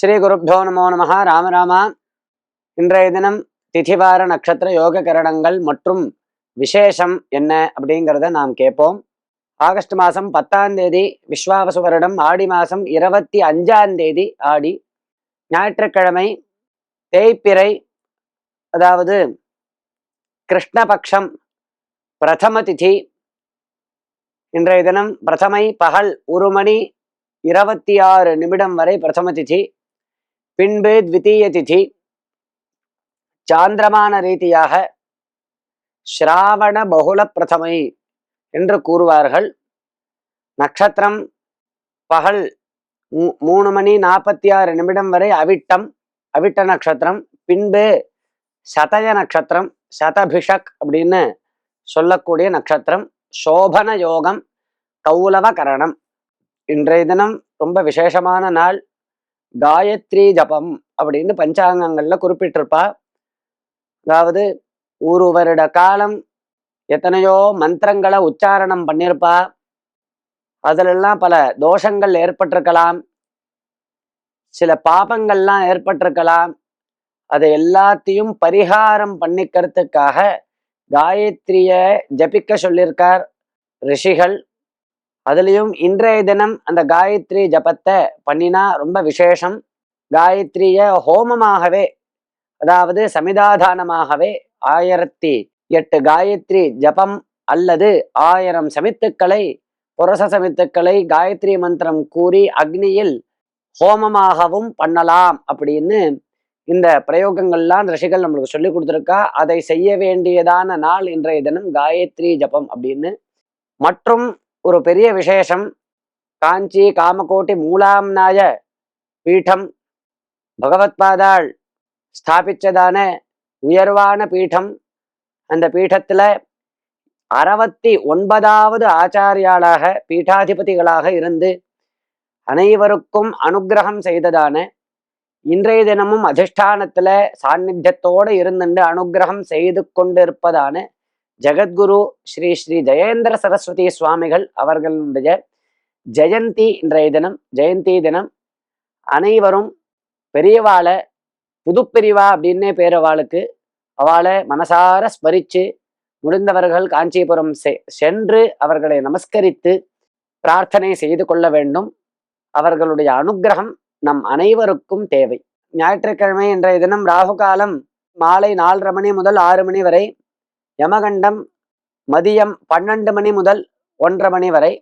ஸ்ரீ குருப்போ நமோ நம ராம ராமா. இன்றைய தினம் திதிவார நட்சத்திர யோக கரணங்கள் மற்றும் விசேஷம் என்ன அப்படிங்கிறத நாம் கேட்போம். ஆகஸ்ட் மாதம் பத்தாம் தேதி விஸ்வாவசு வருடம். ஆடி மாதம் இருபத்தி அஞ்சாம் தேதி ஆடி. ஞாயிற்றுக்கிழமை தேய்ப்பிறை அதாவது கிருஷ்ணபக்ஷம் பிரதம திதி. இன்றைய தினம் பிரதமை பகல் ஒரு மணி இருபத்தி ஆறு நிமிடம் வரை பிரதம திதி. பின்பு த்விதீய திதி. சாந்திரமான ரீதியாக ஸ்ராவண பகுல பிரதமை என்று கூறுவார்கள். நட்சத்திரம் பகல் மூ- மூணு மணி நாற்பத்தி ஆறு நிமிடம் வரை அவிட்டம் அவிட்ட நட்சத்திரம். பின்பு சதய நட்சத்திரம் சதபிஷக் அப்படின்னு சொல்லக்கூடிய நட்சத்திரம். சோபன யோகம் கௌலவ கரணம். இன்றைய தினம் ரொம்ப விசேஷமான நாள். காயத்ரி ஜபம் அப்படின்னு பஞ்சாங்கங்கள்ல குறிப்பிட்டிருப்பா. அதாவது ஒரு வருட காலம் எத்தனையோ மந்திரங்களை உச்சாரணம் பண்ணியிருப்பா. அதிலெல்லாம் பல தோஷங்கள் ஏற்பட்டிருக்கலாம். சில பாபங்கள்லாம் ஏற்பட்டிருக்கலாம். அதை எல்லாத்தையும் பரிகாரம் பண்ணிக்கிறதுக்காக காயத்ரிய ஜபிக்க சொல்லியிருக்கார் ரிஷிகள். அதுலேயும் இன்றைய தினம் அந்த காயத்ரி ஜபத்தை பண்ணினா ரொம்ப விசேஷம். காயத்ரிய ஹோமமாகவே அதாவது சமிதாதானமாகவே ஆயிரத்தி எட்டு காயத்ரி ஜபம் அல்லது ஆயிரம் சமித்துக்களை புரச சமித்துக்களை காயத்ரி மந்திரம் கூறி அக்னியில் ஹோமமாகவும் பண்ணலாம் அப்படின்னு இந்த பிரயோகங்கள்லாம் ரிஷிகள் நம்மளுக்கு சொல்லி கொடுத்துருக்கா. அதை செய்ய வேண்டியதான நாள் இன்றைய தினம் காயத்ரி ஜபம் அப்படின்னு. மற்றும் ஒரு பெரிய விசேஷம். காஞ்சி காமகோட்டி மூலாம்நாய பீடம் பகவத்பாதாள் ஸ்தாபிச்சதான உயர்வான பீடம் அந்த பீடத்துல அறுபத்தி ஒன்பதாவது ஆச்சாரியாளாக பீட்டாதிபதிகளாக இருந்து அனைவருக்கும் அனுக்கிரகம் செய்ததான இன்றைய தினமும் அதிஷ்டானத்தில் சாநித்தியத்தோடு இருந்துண்டு அனுக்கிரகம் செய்து கொண்டிருப்பதான ஜெகத்குரு ஸ்ரீ ஸ்ரீ ஜெயேந்திர சரஸ்வதி சுவாமிகள் அவர்களுடைய ஜெயந்தி இன்றைய தினம் ஜெயந்தி தினம் அனைவரும் பெரியவாளை புதுப்பிரிவா அப்படின்னே பேரவாளுக்கு அவளை மனசார ஸ்மரித்து முடிந்தவர்கள் காஞ்சிபுரம் செ- சென்று அவர்களை நமஸ்கரித்து பிரார்த்தனை செய்து கொள்ள வேண்டும். அவர்களுடைய அனுக்கிரகம் நம் அனைவருக்கும் தேவை. ஞாயிற்றுக்கிழமை இன்றைய தினம் ராகு காலம் மாலை நாலரை மணி முதல் ஆறு மணி வரை யமகண்டம் மதியம் பன்னெண்டு மணி முதல் ஒன்றரை மணி வரை